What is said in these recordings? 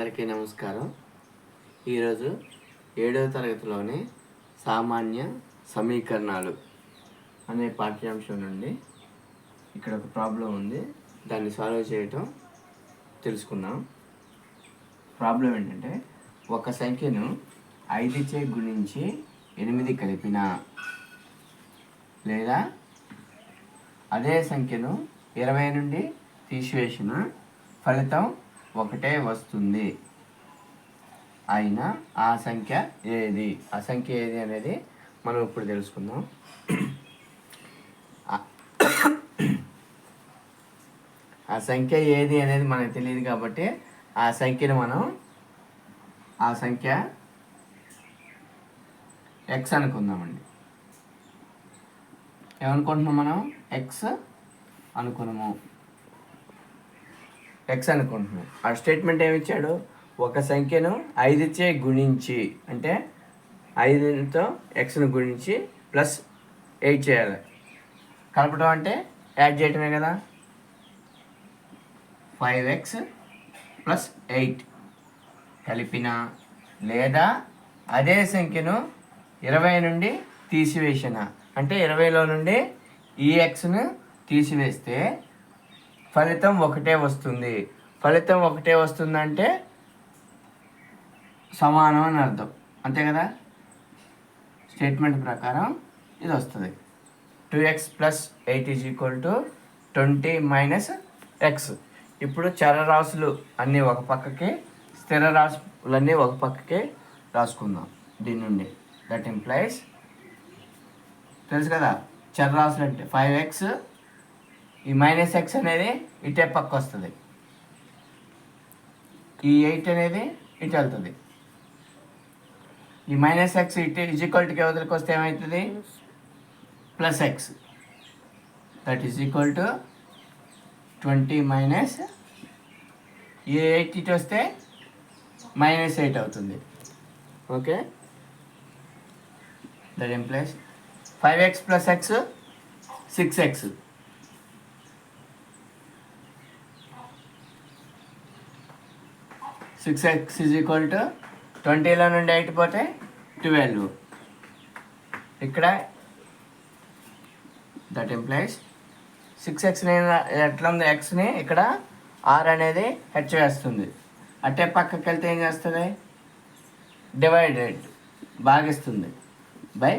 అందరికీ నమస్కారం. ఈరోజు ఏడవ తరగతిలోని సామాన్య సమీకరణాలు అనే పాఠ్యాంశం నుండి ఇక్కడ ఒక ప్రాబ్లం ఉంది. దాన్ని సాల్వ్ చేయటం తెలుసుకుందాం. ప్రాబ్లం ఏంటంటే ఒక సంఖ్యను ఐదుచే గుణించి ఎనిమిది కలిపిన లేదా అదే సంఖ్యను ఇరవై నుండి తీసివేసిన ఫలితం ఒకటే వస్తుంది. అయినా ఆ సంఖ్య ఏది? ఆ సంఖ్య ఏది అనేది మనం ఇప్పుడు తెలుసుకుందాం. ఆ- సంఖ్య ఏది అనేది మనకు తెలియదు కాబట్టి ఆ సంఖ్యను మనం ఆ సంఖ్య ఎక్స్ అనుకుందామండి. ఏమనుకుంటున్నాం మనం? ఎక్స్ అనుకున్నాము. ఎక్స్ అనుకుంటున్నాం. ఆ స్టేట్మెంట్ ఏమిచ్చాడు ఒక సంఖ్యను ఐదుచే గుణించి అంటే ఐదుతో ఎక్స్ను గుణించి ప్లస్ ఎయిట్ చేయాలి. కలపడం అంటే యాడ్ చేయటమే కదా? ఫైవ్ ఎక్స్ ప్లస్ ఎయిట్ కలిపిన లేదా అదే సంఖ్యను ఇరవై నుండి తీసివేసిన అంటే ఇరవైలో నుండి ఈ ఎక్స్ను తీసివేస్తే ఫలితం ఒకటే వస్తుంది. ఫలితం ఒకటే వస్తుందంటే సమానం అని అర్థం. అంతే కదా? స్టేట్మెంట్ ప్రకారం ఇది వస్తుంది. Two x plus eight is equal to twenty minus x. ఇప్పుడు చరరాశులు అన్నీ ఒక పక్కకి స్థిర రాశులన్నీ ఒక పక్కకి రాసుకుందాం దీని నుండి. దట్ ఇంప్లైస్ తెలుసు కదా? చరరాశులు అంటే ఫైవ్ ఎక్స్ ఈ మైనస్ ఎక్స్ అనేది ఇటే పక్క వస్తుంది. ఈ ఎయిట్ అనేది ఇటు వెళ్తుంది. ఈ మైనస్ ఎక్స్ ఇటు ఈజ్ ఈక్వల్ వదిలికి వస్తే ఏమవుతుంది plus x that is equal to twenty minus ఈ ఎయిట్ ఇటు వస్తే మైనస్ ఎయిట్ అవుతుంది. Okay that implies five x plus x six x six x is equal to ట్వంటీలో నుండి ఎయిట్ పోతే ట్వెల్వ్. ఇక్కడ దట్ ఎంప్లాయిస్ సిక్స్ ఎక్స్ నేను ఎట్లా ఉంది ఎక్స్ని ఇక్కడ ఆర్ అనేది హెచ్ వేస్తుంది. అట్టే పక్కకి వెళ్తే ఏం చేస్తుంది? డివైడెడ్ భాగిస్తుంది. బై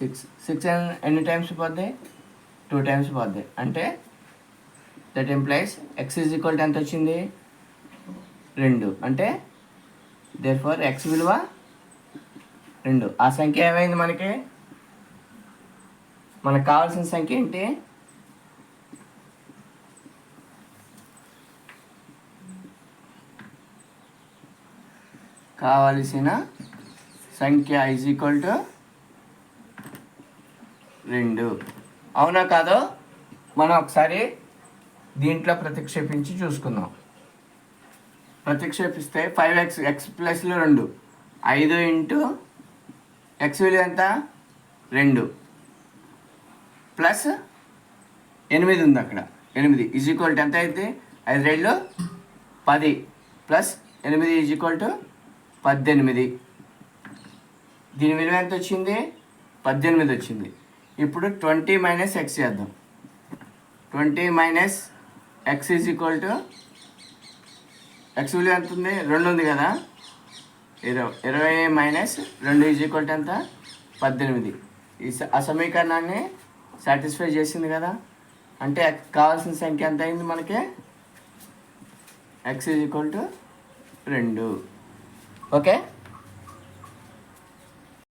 సిక్స్ సిక్స్ ఎన్ని టైమ్స్ పోద్ది? టూ టైమ్స్ పోద్ది. అంటే that implies x is equal to ఎంత వచ్చింది? రెండు. అంటే దేర్ ఫోర్ ఎక్స్ విలువ రెండు. ఆ సంఖ్య ఏమైంది మనకి? మనకు కావాల్సిన సంఖ్య ఏంటి? కావలసిన సంఖ్య ఈజ్ ఈక్వల్ టు రెండు. అవునా కాదో? మనం ఒకసారి దీంట్లో ప్రతిక్షేపించి చూసుకుందాం. ప్రతిక్షేపిస్తే ఫైవ్ ఎక్స్ ఎక్స్ ప్లస్లో రెండు. ఐదు ఇంటూ ఎక్స్ విలువ ఎంత? రెండు. ప్లస్ ఎనిమిది ఉంది అక్కడ. ఎనిమిది ఈజ్ ఈక్వల్ టు ఎంత అయితే ఐదు రెండు పది. ప్లస్ ఎనిమిది ఈజ్ ఈక్వల్ టు పద్దెనిమిది. దీని విలువ ఎంత వచ్చింది? పద్దెనిమిది వచ్చింది. ఇప్పుడు ట్వంటీ మైనస్ ఎక్స్ చేద్దాం. Twenty minus x is equal to x విలువ ఎంత ఉంది? రెండు ఉంది కదా. ఇరవై ఇరవై మైనస్ రెండు ఈజ్ ఎంత? పద్దెనిమిది. ఈ స- ఆ సమీకరణాన్ని సాటిస్ఫై చేసింది కదా. అంటే కావాల్సిన సంఖ్య ఎంత అయింది మనకి? ఎక్స్ ఈజ్ ఈక్వల్ టు రెండు. ఓకే